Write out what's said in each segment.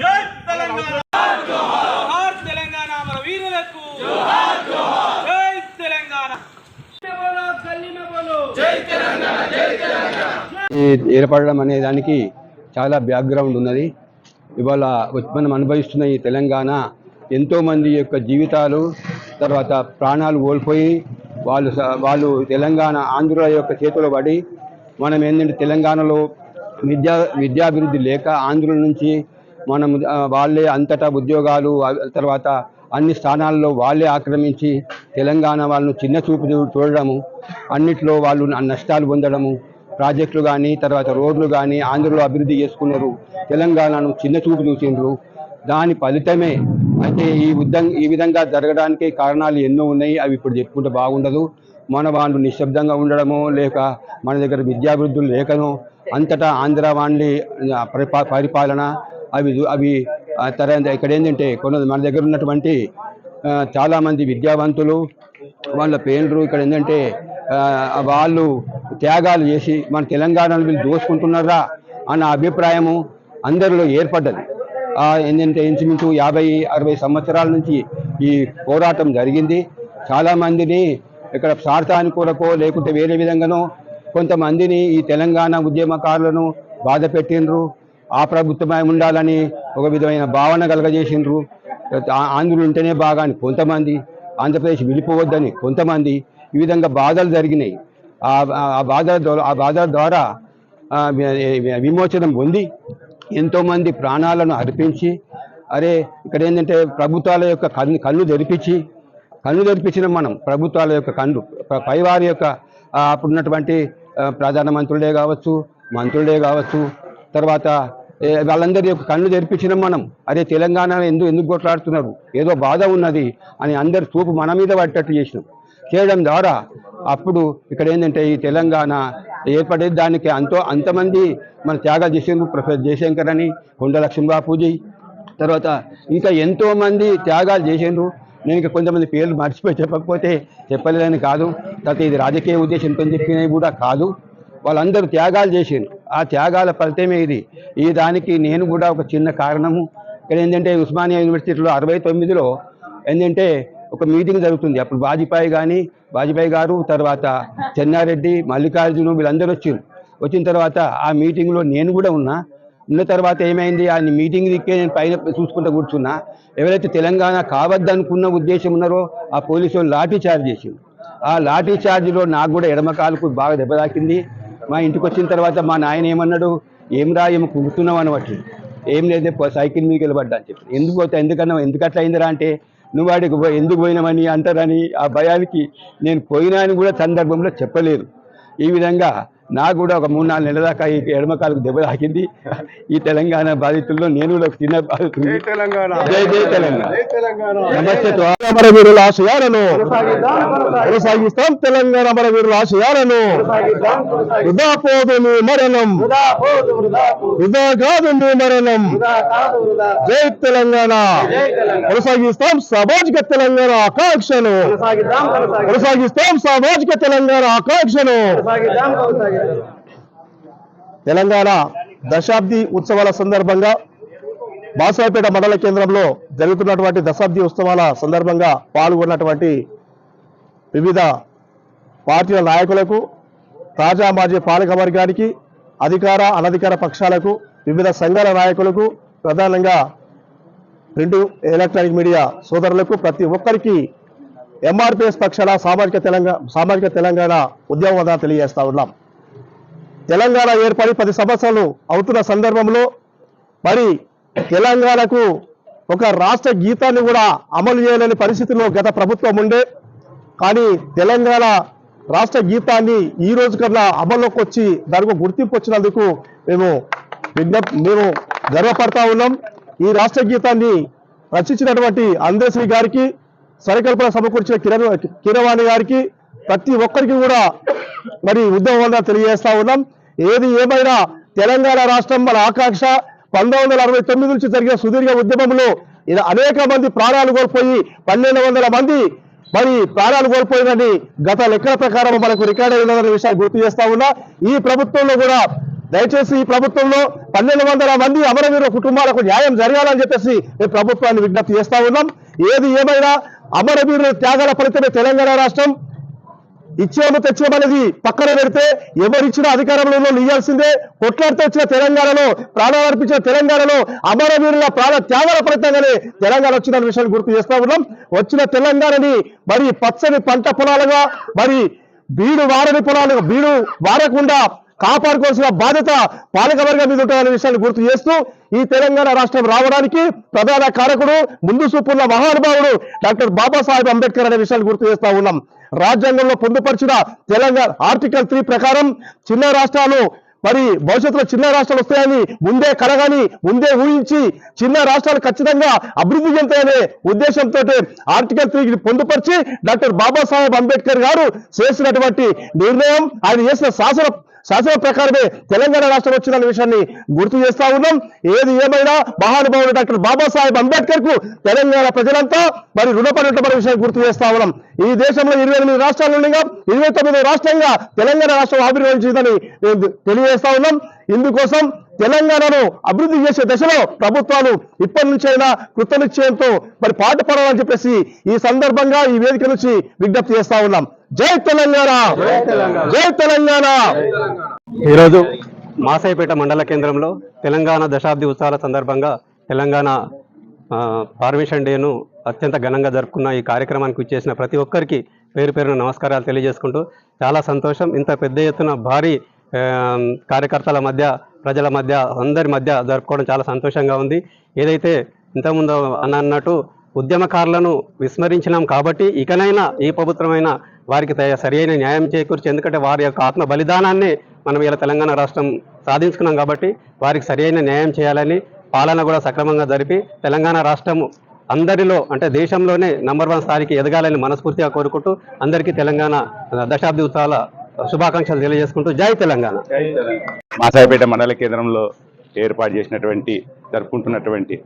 జై తెలంగాణ. జోహార్. తెలంగాణ మన వీరులకు. జోహార్ జోహార్. జై తెలంగాణ. బోలో గల్లీ మే బోలో జై ఈ ఏర్పడడం అనే దానికి చాలా బ్యాక్గ్రౌండ్ ఉన్నది. ఇవాళ మనం అనుభవిస్తున్న ఈ తెలంగాణ ఎంతోమంది యొక్క జీవితాలు తర్వాత ప్రాణాలు కోల్పోయి వాళ్ళు స- వాళ్ళు తెలంగాణ ఆంధ్ర యొక్క చేతిలో పడి మనం ఏంటంటే తెలంగాణలో విద్యా విద్యాభివృద్ధి లేక ఆంధ్రుల నుంచి మనం వాళ్ళే అంతటా ఉద్యోగాలు తర్వాత అన్ని స్థానాల్లో వాళ్ళే ఆక్రమించి తెలంగాణ వాళ్ళను చిన్న చూపు చూ- చూడడము అన్నిట్లో వాళ్ళు నష్టాలు పొందడము ప్రాజెక్టులు కానీ తర్వాత రోడ్లు కానీ ఆంధ్రలో అభివృద్ధి చేసుకున్నారు తెలంగాణను చిన్న చూపు చూసిండ్రు. దాని ఫలితమే అయితే ఈ విధంగా ఈ విధంగా జరగడానికి కారణాలు ఎన్నో ఉన్నాయి. అవి ఇప్పుడు చెప్పుకుంటే బాగుండదు. మన వాళ్ళు నిశ్శబ్దంగా ఉండడము లేక మన దగ్గర విద్యాభివృద్ధులు లేకను అంతటా ఆంధ్ర వాణి పరిపాలన అవి అవి ఆ, తర్వాత ఇక్కడ ఏంటంటే కొన్ని మన దగ్గర ఉన్నటువంటి చాలామంది విద్యావంతులు వాళ్ళ పేర్లు ఇక్కడ ఏంటంటే వాళ్ళు త్యాగాలు చేసి మన తెలంగాణను వీళ్ళు దోసుకుంటున్నారా అన్న అభిప్రాయము అందరిలో ఏర్పడ్డది. ఏంటంటే ఇంచుమించు యాభై అరవై సంవత్సరాల నుంచి ఈ పోరాటం జరిగింది. చాలామందిని ఇక్కడ స్వార్థాని కొరకో లేకుంటే వేరే విధంగానో కొంతమందిని ఈ తెలంగాణ ఉద్యమకారులను బాధ పెట్టినరు ఆ ప్రభుత్వమే ఉండాలని ఒక విధమైన భావన కలగజేసిండ్రు. ఆ- ఆంధ్రులు ఉంటేనే బాగా అని కొంతమంది ఆంధ్రప్రదేశ్ విడిపోవద్దని కొంతమంది ఈ విధంగా బాధలు జరిగినాయి. ఆ బాధ ఆ బాధల ద్వారా విమోచనం పొంది ఎంతోమంది ప్రాణాలను అర్పించి అరే ఇక్కడ ఏంటంటే ప్రభుత్వాల యొక్క కన్ను కళ్ళు తెరిపించి కళ్ళు తెరిపించిన మనం ప్రభుత్వాల యొక్క కళ్ళు పైవారి యొక్క అప్పుడున్నటువంటి ప్రధానమంత్రులే కావచ్చు మంత్రులే కావచ్చు తర్వాత ఏ, వాళ్ళందరి యొక్క కళ్ళు తెరిపించిన మనం అరే తెలంగాణ ఎందుకు ఎందుకు కొట్లాడుతున్నారు? ఏదో బాధ ఉన్నది అని అందరు చూపు మన మీద పట్టేట్టు చేసినాం. చేయడం ద్వారా అప్పుడు ఇక్కడ ఏంటంటే ఈ తెలంగాణ ఏర్పడే దానికి అంతో అంతమంది మన త్యాగాలు చేసిండ్రు ప్రొఫెసర్ జయశంకర్ అని కొండ లక్ష్మీబాపూజీ తర్వాత ఇంకా ఎంతోమంది త్యాగాలు చేసిండ్రు. నేను ఇంకా కొంతమంది పేర్లు మర్చిపోయి చెప్పకపోతే చెప్పలేదని కాదు. తర్వాత ఇది రాజకీయ ఉద్దేశంతో చెప్పినవి కూడా కాదు. వాళ్ళందరూ త్యాగాలు చేసిండ్రు. ఆ త్యాగాల ఫలితమే ఇది. ఈ దానికి నేను కూడా ఒక చిన్న కారణము. ఇక్కడ ఏంటంటే ఉస్మానియా యూనివర్సిటీలో అరవై తొమ్మిదిలో ఏంటంటే ఒక మీటింగ్ జరుగుతుంది. అప్పుడు వాజ్పేయి కానీ వాజ్పేయి గారు తర్వాత చెన్నారెడ్డి మల్లికార్జును వీళ్ళందరూ వచ్చారు. వచ్చిన తర్వాత ఆ మీటింగ్లో నేను కూడా ఉన్నా. ఉన్న తర్వాత ఏమైంది? ఆ మీటింగ్ దిక్కే నేను పైన చూసుకుంటూ కూర్చున్నా. ఎవరైతే తెలంగాణ కావద్దనుకున్న ఉద్దేశం ఉన్నారో ఆ పోలీసు వాళ్ళు లాఠీ చార్జ్ చేసిండు ఆ లాఠీ చార్జ్లో నాకు కూడా ఎడమ కాలుకు బాగా దెబ్బ తాకింది. మా ఇంటికి వచ్చిన తర్వాత మా నాయన ఏమన్నాడు? ఏం రా ఏమో కుడుతున్నావు? అనవచ్చు ఏం లేదు సైకిల్ మీకు వెళ్ళబడ్డా అని చెప్పి. ఎందుకు పోతే ఎందుకన్నా ఎందుకు అట్లా అయిందిరా అంటే నువ్వు వాడికి పోయి ఎందుకు పోయినామని అంటారని ఆ భయానికి నేను పోయినా అని కూడా సందర్భంలో చెప్పలేదు. ఈ విధంగా నాకు కూడా ఒక మూడు నాలుగు నెలల దాకా ఈ ఎడమకాలకు దెబ్బ తాకింది. ఈ తెలంగాణ బాధితుల్లో నేను కూడా ఒక చిన్న బాధితుడిని. తెలంగాణ. జై జై తెలంగాణ. జై తెలంగాణ. నమస్తే అమరవీరుల ఆశయాలను కొనసాగిస్తాం తెలంగాణ అమరవీరుల ఆశయాలను. వృధా పోదు మీ మరణం. వృధా కాదు మీ మరణం జై తెలంగాణ. కొనసాగిస్తాం సామాజిక తెలంగాణ ఆకాంక్షను. కొనసాగిస్తాం సామాజిక తెలంగాణ ఆకాంక్షను. తెలంగాణ దశాబ్ది ఉత్సవాల సందర్భంగా బాసాపేట మండల కేంద్రంలో జరుగుతున్నటువంటి దశాబ్ది ఉత్సవాల సందర్భంగా పాల్గొన్నటువంటి వివిధ పార్టీల నాయకులకు తాజా మాజీ పాలక వర్గానికి అధికార అనధికార పక్షాలకు వివిధ సంఘాల నాయకులకు ప్రధానంగా ప్రింట్ ఎలక్ట్రానిక్ మీడియా సోదరులకు ప్రతి ఒక్కరికి ఎంఆర్పిఎస్ పక్షాల సామాజిక తెలంగాణ సామాజిక తెలంగాణ ఉద్యమం తెలియజేస్తా ఉన్నాం. తెలంగాణ ఏర్పడి పది సంవత్సరాలు అవుతున్న సందర్భంలో మరి తెలంగాణకు ఒక రాష్ట్ర గీతాన్ని కూడా అమలు చేయలేని పరిస్థితిలో గత ప్రభుత్వం ఉండే. కానీ తెలంగాణ రాష్ట్ర గీతాన్ని ఈ రోజు కన్నా అమల్లోకి వచ్చి దానికి గుర్తింపు వచ్చినందుకు మేము విజ్ఞప్ మేము గర్వపడతా ఉన్నాం. ఈ రాష్ట్ర గీతాన్ని రచించినటువంటి అందశ్రీ గారికి సరికల్పన సమకూర్చిన కిరణ్ కిరవాణి గారికి ప్రతి ఒక్కరికి కూడా మరి ఉద్యమం తెలియజేస్తా ఉన్నాం. ఏది ఏమైనా తెలంగాణ రాష్ట్రం మన ఆకాంక్ష పంతొమ్మిది వందల అరవై తొమ్మిది నుంచి జరిగిన సుదీర్ఘ ఉద్యమంలో ఇలా అనేక మంది ప్రాణాలు కోల్పోయి పన్నెండు వందల మంది మరి ప్రాణాలు కోల్పోయిందని గత లెక్కల ప్రకారం మనకు రికార్డ్ అయిన విషయాన్ని గుర్తు చేస్తా ఉన్నా. ఈ ప్రభుత్వంలో కూడా దయచేసి ఈ ప్రభుత్వంలో పన్నెండు వందల మంది అమరవీరు కుటుంబాలకు న్యాయం జరగాలని చెప్పేసి మేము ప్రభుత్వాన్ని విజ్ఞప్తి చేస్తా ఉన్నాం. ఏది ఏమైనా అమరవీరుల త్యాగాల ఫలితమే తెలంగాణ రాష్ట్రం. ఇచ్చేము తెచ్చేమనేది పక్కన పెడితే ఎవరిచ్చిన అధికారంలో ఇయ్యాల్సిందే కొట్లాడితే వచ్చిన తెలంగాణలో ప్రాణాలు అర్పించిన తెలంగాణలో అమరవీరుల ప్రాణ త్యాగాల ఫలితంగానే తెలంగాణ వచ్చిన విషయాన్ని గుర్తు చేస్తా ఉన్నాం. వచ్చిన తెలంగాణని మరి పచ్చని పంట పొలాలుగా మరి బీడు వారని పొలాలుగా బీడు వారకుండా కాపాడుకోవాల్సిన బాధ్యత పాలకవర్గం మీద ఉంటుందనే విషయాన్ని గుర్తు చేస్తూ ఈ తెలంగాణ రాష్ట్రం రావడానికి ప్రధాన కారకుడు ముందు చూపున్న మహానుభావుడు డాక్టర్ బాబాసాహెబ్ అంబేద్కర్ అనే విషయాన్ని గుర్తు చేస్తా ఉన్నాం. రాజ్యాంగంలో పొందుపరిచిన తెలంగాణ ఆర్టికల్ త్రీ ప్రకారం చిన్న రాష్ట్రాలు మరి భవిష్యత్తులో చిన్న రాష్ట్రాలు వస్తాయని ముందే కలగాని ముందే ఊహించి చిన్న రాష్ట్రాలు ఖచ్చితంగా అభివృద్ధి చెందుతాయనే ఉద్దేశంతో ఆర్టికల్ త్రీ పొందుపరిచి డాక్టర్ బాబాసాహెబ్ అంబేద్కర్ గారు చేసినటువంటి నిర్ణయం. ఆయన చేసిన శాసన శాసన ప్రకారమే తెలంగాణ రాష్ట్రం వచ్చిన విషయాన్ని గుర్తు చేస్తా ఉన్నాం. ఏది ఏమైనా మహానుభావుడు డాక్టర్ బాబాసాహెబ్ అంబేద్కర్కు తెలంగాణ ప్రజలంతా మరి రుణపడి ఉంటామనే విషయాన్ని గుర్తు చేస్తా ఉన్నాం. ఈ దేశంలో ఇరవై ఎనిమిది రాష్ట్రాలు ఉండగా ఇరవై తొమ్మిది రాష్ట్రంగా తెలంగాణ రాష్ట్రం ఆవిర్భవించిందని తెలియజేస్తా ఉన్నాం. ఇందుకోసం తెలంగాణను అభివృద్ధి చేసే దశలో ప్రభుత్వాలు ఇప్పటి నుంచైనా కృతనిశ్చయంతో మరి పాటు పడాలని చెప్పేసి ఈ సందర్భంగా ఈ వేదిక నుంచి విజ్ఞప్తి చేస్తా ఉన్నాం. జై తెలంగాణ! జై తెలంగాణ! ఈరోజు మాసాయిపేట మండల కేంద్రంలో తెలంగాణ దశాబ్ది ఉత్సవాల సందర్భంగా తెలంగాణ ఆ, ఫార్మేషన్ డేను అత్యంత ఘనంగా జరుపుకున్న ఈ కార్యక్రమానికి ఇచ్చేసిన ప్రతి ఒక్కరికి పేరు పేరున నమస్కారాలు తెలియజేసుకుంటూ చాలా సంతోషం. ఇంత పెద్ద ఎత్తున భారీ కార్యకర్తల మధ్య ప్రజల మధ్య అందరి మధ్య జరుపుకోవడం చాలా సంతోషంగా ఉంది. ఏదైతే ఇంతకుముందు అన్న అన్నట్టు ఉద్యమకారులను విస్మరించినాం కాబట్టి ఇకనైనా ఈ ప్రభుత్వమైనా వారికి తయ- సరియైన న్యాయం చేకూర్చి ఎందుకంటే వారి యొక్క ఆత్మ బలిదానాన్ని మనం ఇలా తెలంగాణ రాష్ట్రం సాధించుకున్నాం కాబట్టి వారికి సరియైన న్యాయం చేయాలని పాలన కూడా సక్రమంగా జరిపి తెలంగాణ రాష్ట్రము అందరిలో అంటే దేశంలోనే నంబర్ వన్ స్థాయికి ఎదగాలని మనస్ఫూర్తిగా కోరుకుంటూ అందరికీ తెలంగాణ దశాబ్ది ఉత్సవాల శుభాకాంక్షలు తెలియజేసుకుంటూ జై తెలంగాణ. మాసాయిపేట మండల కేంద్రంలో ఏర్పాటు చేసినటువంటి జరుపుకుంటున్నటువంటి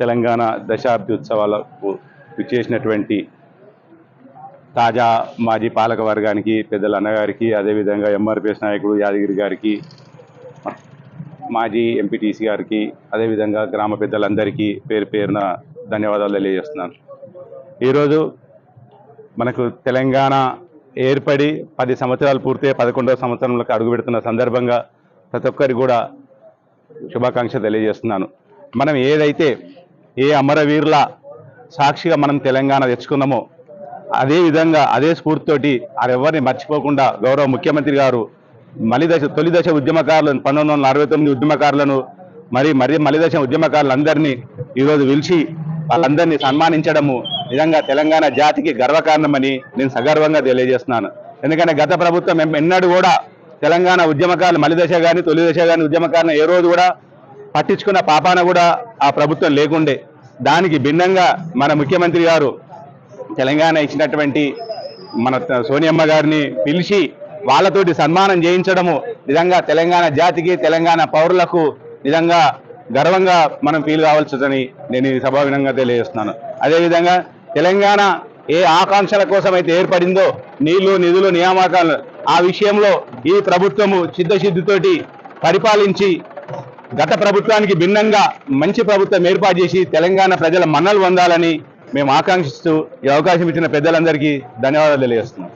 తెలంగాణ దశాబ్ది ఉత్సవాలకు విచ్చేసినటువంటి తాజా మాజీ పాలక వర్గానికి పెద్దల అన్నగారికి అదేవిధంగా ఎంఆర్పిఎస్ నాయకుడు యాదగిరి గారికి మాజీ ఎంపీటీసీ గారికి అదేవిధంగా గ్రామ పెద్దలందరికీ పేరు పేరున ధన్యవాదాలు తెలియజేస్తున్నాను. ఈరోజు మనకు తెలంగాణ ఏర్పడి పది సంవత్సరాలు పూర్తయి పదకొండవ సంవత్సరంలోకి అడుగుపెడుతున్న సందర్భంగా ప్రతి ఒక్కరికి కూడా శుభాకాంక్ష తెలియజేస్తున్నాను. మనం ఏదైతే ఏ అమరవీరుల సాక్షిగా మనం తెలంగాణ తెచ్చుకున్నామో అదే విధంగా అదే స్ఫూర్తితోటి ఎవరిని మర్చిపోకుండా గౌరవ ముఖ్యమంత్రి గారు మలిదశ దశ తొలి దశ ఉద్యమకారులను పంతొమ్మిది వందల అరవై తొమ్మిది ఉద్యమకారులను మరి మరి మలిదశ ఉద్యమకారులందరినీ ఈరోజు పిలిచి వాళ్ళందరినీ సన్మానించడము నిజంగా తెలంగాణ జాతికి గర్వకారణమని నేను సగర్వంగా తెలియజేస్తున్నాను. ఎందుకంటే గత ప్రభుత్వం ఎం- ఎన్నడూ కూడా తెలంగాణ ఉద్యమకారులు మలిదశ కానీ తొలి దశ కానీ ఉద్యమకారులు ఏ రోజు కూడా పట్టించుకున్న పాపాన కూడా ఆ ప్రభుత్వం లేకుండే. దానికి భిన్నంగా మన ముఖ్యమంత్రి గారు తెలంగాణ ఇచ్చినటువంటి మన సోనియమ్మ గారిని పిలిచి వాళ్ళతోటి సన్మానం చేయించడము నిజంగా తెలంగాణ జాతికి తెలంగాణ పౌరులకు నిజంగా గర్వంగా మనం ఫీల్ కావాల్సిందని నేను ఈ సభావినంగా తెలియజేస్తున్నాను. అదేవిధంగా తెలంగాణ ఏ ఆకాంక్షల కోసం అయితే ఏర్పడిందో నీళ్ళు నిధులు నియామకాలు ఆ విషయంలో ఈ ప్రభుత్వము చిత్తశుద్ధితోటి పరిపాలించి గత ప్రభుత్వానికి భిన్నంగా మంచి ప్రభుత్వం ఏర్పాటు చేసి తెలంగాణ ప్రజల మన్నలు పొందాలని మేము ఆకాంక్షిస్తూ ఈ అవకాశం ఇచ్చిన పెద్దలందరికీ ధన్యవాదాలు తెలియజేస్తున్నాం.